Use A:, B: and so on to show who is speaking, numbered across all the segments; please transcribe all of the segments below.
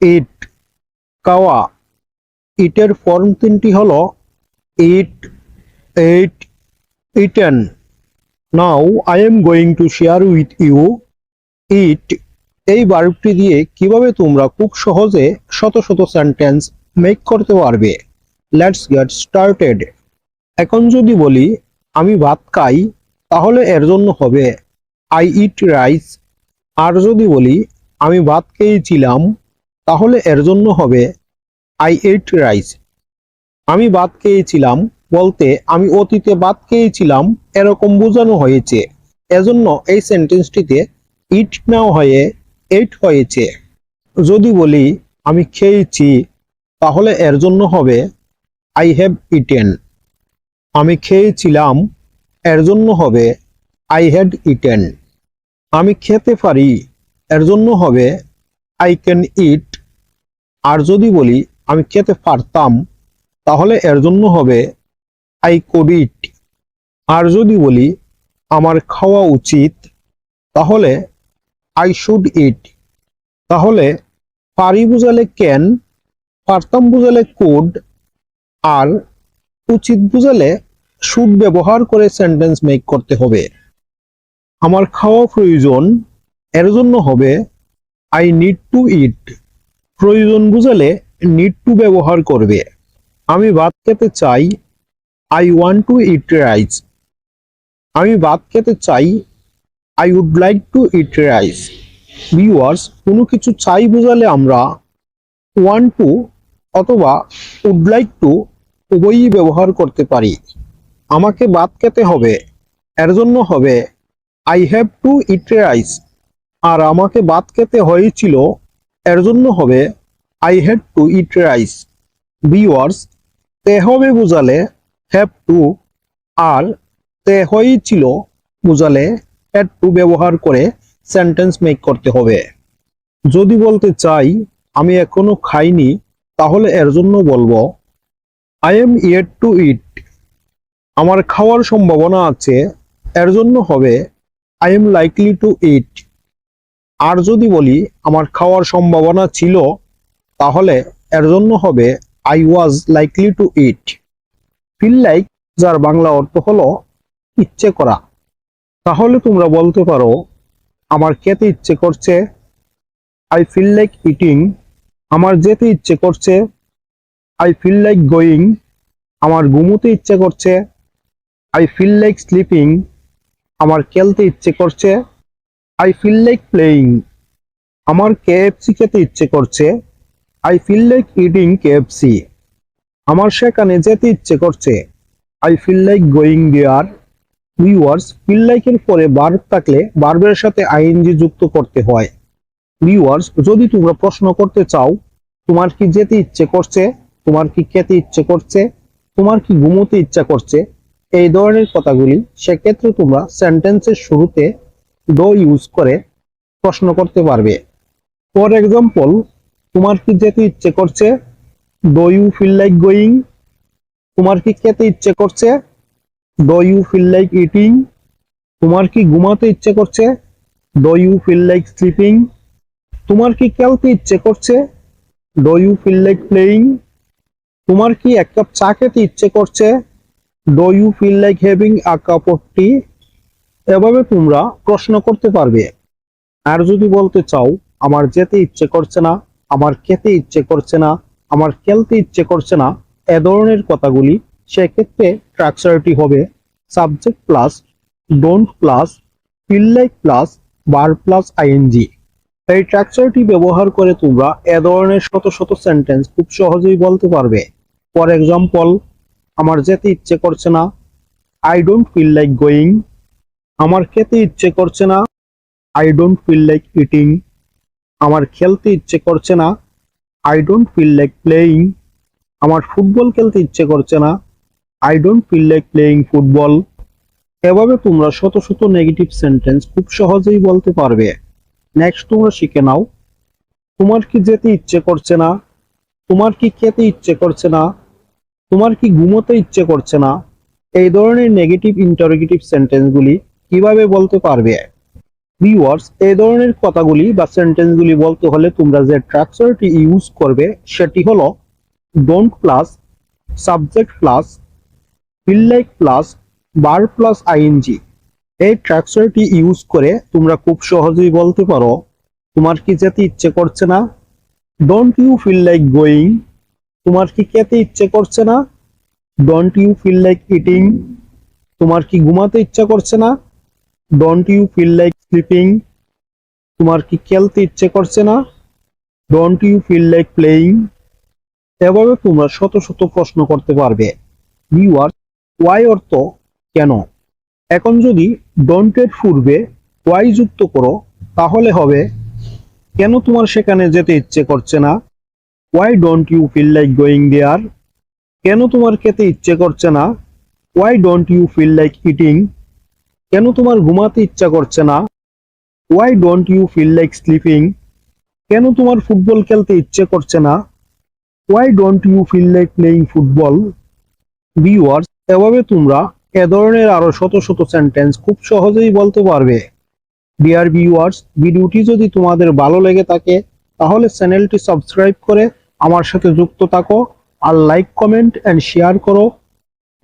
A: ইট, কাওয়া। ইটের ফর্ম তিনটি হলো eat, ate, eaten. Now, I am going to share with you it. এই বার্বটি দিয়ে কীভাবে তোমরা খুব সহজে শত শত সেন্টেন্স মেক করতে পারবে? লেটস গেট স্টার্টেড এখন যদি বলি, আমি ভাত খাই, তাহলে এর জন্য হবে আই ইট রাইস আর যদি বলি, আমি ভাত খেয়েছিলাম তাহলে এর জন্য হবে আই এইট রাইস আমি বাদ খেয়েছিলাম বলতে আমি অতীতে বাদ খেয়েছিলাম এরকম বোঝানো হয়েছে। এজন্য এই সেন্টেন্সটিতে ইট নাও হয়ে এইট হয়েছে। যদি বলি, আমি খেয়েছি তাহলে এর জন্য হবে আই হ্যাভ ইটেন আমি খেয়েছিলাম, এর জন্য হবে আই হ্যাড ইটেন আমি খেতে পারি, এর জন্য হবে আই ক্যান ইট আর যদি বলি, আমি খেতে পারতাম, তাহলে এর জন্য হবে আই কুড ইট আর যদি বলি, আমার খাওয়া উচিত, তাহলে আই শুড ইট তাহলে পারি বুঝালে ক্যান পারতাম বুঝালে কোড আর উচিত বুঝালে শুড ব্যবহার করে সেন্টেন্স মেক করতে হবে। আমার খাওয়া প্রয়োজন, এর জন্য হবে আই নিড টু ইট প্রয়োজন বুঝালে নিড টু ব্যবহার করবে। আমি ভাত খেতে চাই I want to eat rice আমি ভাত খেতে চাই I would like to eat rice viewers কোনো কিছু চাই বোঝালে আমরা ওয়ান টু অথবা উড লাইক টু উভয়ই ব্যবহার করতে পারি। আমাকে ভাত খেতে হবে, এর জন্য হবে I have to eat rice আর আমাকে ভাত খেতে হয়েছিল এর জন্য হবে I had to eat rice viewers তে হবে বোঝালে হ্যাভ টু আর তে হয়েছিল বোঝালে হ্যাড টু ব্যবহার করে সেন্টেন্স মেক করতে হবে। যদি বলতে চাই, আমি এখনও খাইনি, তাহলে এর জন্য বলব I am yet to eat আমার খাওয়ার সম্ভাবনা আছে, এর জন্য হবে I am likely to eat আর যদি বলি, আমার খাওয়ার সম্ভাবনা ছিল, তাহলে এর জন্য হবে I was likely to eat feel like যার বাংলা অর্থ হলো, ইচ্ছে করা। তাহলে তোমরা বলতে পারো, আমার খেতে ইচ্ছে করছে আই ফিল লাইক ইটিং আমার যেতে ইচ্ছে করছে আই ফিল লাইক গোয়িং আমার ঘুমোতে ইচ্ছে করছে আই ফিল লাইক স্লিপিং আমার খেলতে ইচ্ছে করছে আই ফিল লাইক প্লেয়িং আমার কেএফসি খেতে ইচ্ছে করছে। I feel like eating KFC আমার সেখানে যেতে ইচ্ছে করছে। I feel like going there viewers feel লাইকের পরে বার্ব থাকলে বার্বের সাথে আইএনজি যুক্ত করতে হয়। ভিউয়ার্স যদি তোমরা প্রশ্ন করতে চাও, তোমার কি যেতে ইচ্ছে করছে? তোমার কি খেতে ইচ্ছে করছে? তোমার কি ঘুমোতে ইচ্ছা করছে? এই ধরনের কথাগুলি সেক্ষেত্রে তোমরা সেন্টেন্সের শুরুতে ডো ইউজ করে প্রশ্ন করতে পারবে। ফর এক্সাম্পল তোমার কি যেতে ইচ্ছে করছে do you feel like going তোমার কি খেতে ইচ্ছে করছে do you feel like eating তোমার কি ঘুমাতে ইচ্ছে করছে do you feel like sleeping তোমার কি খেলতে ইচ্ছে করছে do you feel like playing তোমার কি এক কাপ চা খেতে ইচ্ছে করছে do you feel like having a cup of tea এভাবে তোমরা প্রশ্ন করতে পারবে। আর যদি বলতে চাও, আমার যেতে ইচ্ছে করছে না, আমার খেতে ইচ্ছে করছে না, আমার খেলতে ইচ্ছে করছে না, এ ধরনের কথাগুলি সেক্ষেত্রে স্ট্রাকচারটি হবে subject plus don't plus feel like plus bar plus ING এই স্ট্রাকচারটি ব্যবহার করে তোমরা এ ধরনের শত শত সেন্টেন্স খুব সহজেই বলতে পারবে। ফর এক্সাম্পল আমার যেতে ইচ্ছে করছে না I don't feel like going আমার খেতে ইচ্ছে করছে না। I don't feel like eating আমার খেলতে ইচ্ছে করছে না। I don't feel like playing আমার ফুটবল খেলতে ইচ্ছে করছে না। I don't feel like playing football এভাবে তোমরা শত শত নেগেটিভ সেন্টেন্স খুব সহজেই বলতে পারবে। নেক্সট তোমরা শিখে নাও। তোমার কি যেতে ইচ্ছে করছে না? তোমার কি খেতে ইচ্ছে করছে না? তোমার কি ঘুমোতে ইচ্ছে করছে না? এই ধরনের নেগেটিভ ইন্টারোগেটিভ সেন্টেন্সগুলি কীভাবে বলতে পারবে? ভিউয়ার্স এই ধরনের কথাগুলি বা সেন্টেন্সগুলি বলতে হলে তোমরা যে স্ট্রাকচারটি ইউজ করবে, সেটি হলো don't plus subject plus feel like plus bar plus ING এই স্ট্রাকচারটি ইউজ করে তোমরা খুব সহজেই বলতে পারো, তোমার কি যেতে ইচ্ছে করছে না? Don't you feel like going তোমার কি খেতে ইচ্ছে করছে না? Don't you feel like eating তোমার কি ঘুমাতে ইচ্ছা করছে না? Don't you feel like sleeping তোমার কি খেলতে ইচ্ছে করছে না? Don't you feel like playing এভাবে তোমরা শত শত প্রশ্ন করতে পারবে। ভিউয়ার ওয়াই অর্থ কেন? এখন যদি ডোন্টের পূর্বে ওয়াই যুক্ত করো, তাহলে হবে, কেন তোমার সেখানে যেতে ইচ্ছে করছে না? Why don't you feel like going there কেন তোমার খেতে ইচ্ছে করছে না? Why don't you feel like eating কেন তোমার ঘুমাতে ইচ্ছা করছে না? Why don't you feel like sleeping কেন তোমার ফুটবল খেলতে ইচ্ছে করছে না? Why don't you feel like playing football viewers এভাবে তোমরা এ ধরনের আরও শত শত সেন্টেন্স খুব সহজেই বলতে পারবে। ডিয়ার ভিউয়ার্স ভিডিওটি যদি তোমাদের ভালো লেগে থাকে, তাহলে চ্যানেলটি সাবস্ক্রাইব করে আমার সাথে যুক্ত থাকো আর লাইক কমেন্ট অ্যান্ড শেয়ার করো।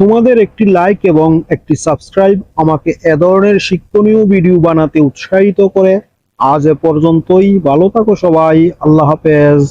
A: তোমাদের একটি লাইক এবং একটি সাবস্ক্রাইব আমাকে এ ধরনের শিক্ষণীয় ভিডিও বানাতে উৎসাহিত করে। আজ এ পর্যন্তই। ভালো থাকো সবাই। আল্লাহ হাফেজ।